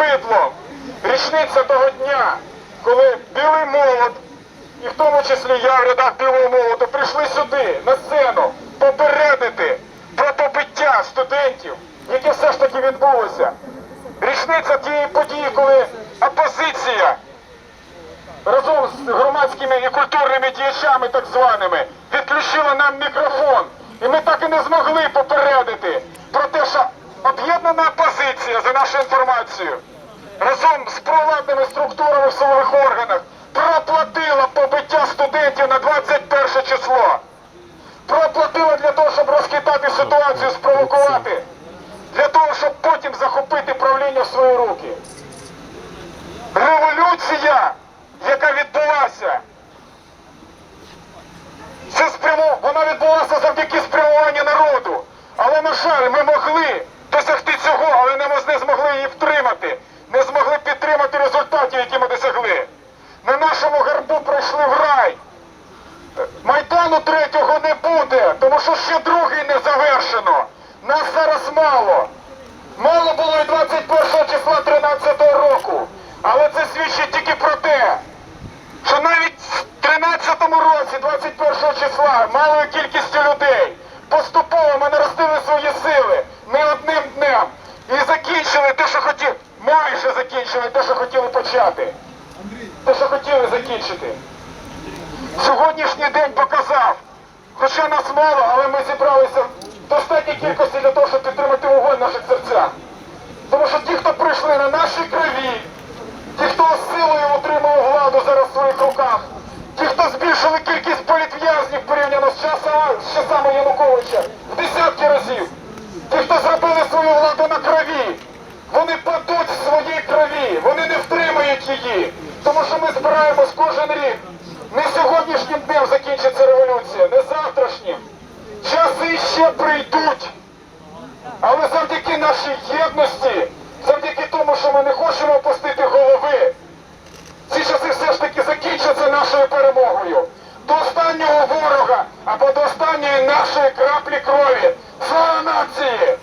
бидлом. Річниця того дня, коли білий молот, і в тому числі я в рядах білого молоту, прийшли сюди, на сцену, попередити про побиття студентів, яке все ж таки відбулося. Річниця тієї події, коли опозиція разом з громадськими і культурними діячами, так званими, відключила нам мікрофон. І ми так і не змогли попередити про те, що об'єднана опозиція, за нашу інформацію, разом з провладними структурами в силових органах проплатила побиття студентів на 21 число. Проплатила для того, щоб розхитати ситуацію, спровокувати, для того, щоб потім захопити правління в свої руки. Революція, яка відбулася, це спрямо, вона відбулася завдяки спрямуванню народу. Але, на жаль, ми могли але не змогли її втримати, не змогли підтримати результатів, які ми досягли. На нашому гарбу пройшли в рай. Майдану третього не буде, тому що ще другий не завершено. Нас зараз мало. Мало було і 21 числа 13 року. Але це свідчить тільки про те, що навіть в 13 році, 21 числа, малою кількістю людей поступово ми наростили свої сили не одним днем і закінчили те, що хотіли, майже закінчили те, що хотіли почати. Те, що хотіли закінчити. Сьогоднішній день показав, хоча нас мало, але ми зібралися в достатній кількості для того, щоб підтримати вогонь в наших серцях. Тому що ті, хто прийшли на нашій крові, ті, хто силою отримав владу зараз в своїх руках, ті, хто збільшили кількість політв'язнів порівняно з часами, Януковича в десятки разів, ті, хто зробили свою владу на крові, вони падуть в своїй крові, вони не її. Тому що ми збираємось кожен рік. Не сьогоднішнім днем закінчиться революція, не завтрашнім. Часи ще прийдуть. Але завдяки нашій єдності, завдяки тому, що ми не хочемо опустити голови, ці часи все ж таки закінчаться нашою перемогою. До останнього ворога або до останньої нашої краплі крові. Слава нації!